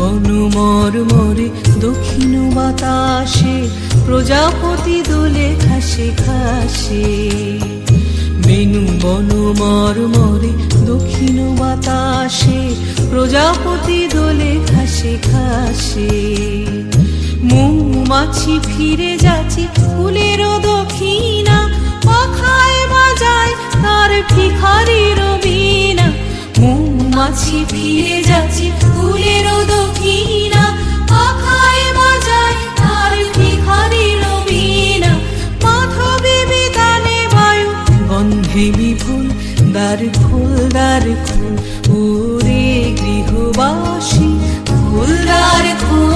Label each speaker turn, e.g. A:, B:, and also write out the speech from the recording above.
A: বিনু বনু মর দক্ষিণ বাতাসে, প্রজাপতি দোলে খাসে খাসে বেনু বনু মর মরে দক্ষিণ বাতাসে, প্রজাপতি দোলে খাসে খাসে মৌমাছি ফিরে যাচ্ছে ফুলের দক্ষিণা, পাখায় বাজায় তার ভিখারির বীণা। মৌমাছি ফিরে যাচ্ছে ফুলদার খুন ওরে গৃহবাসী ফুলদার খুন।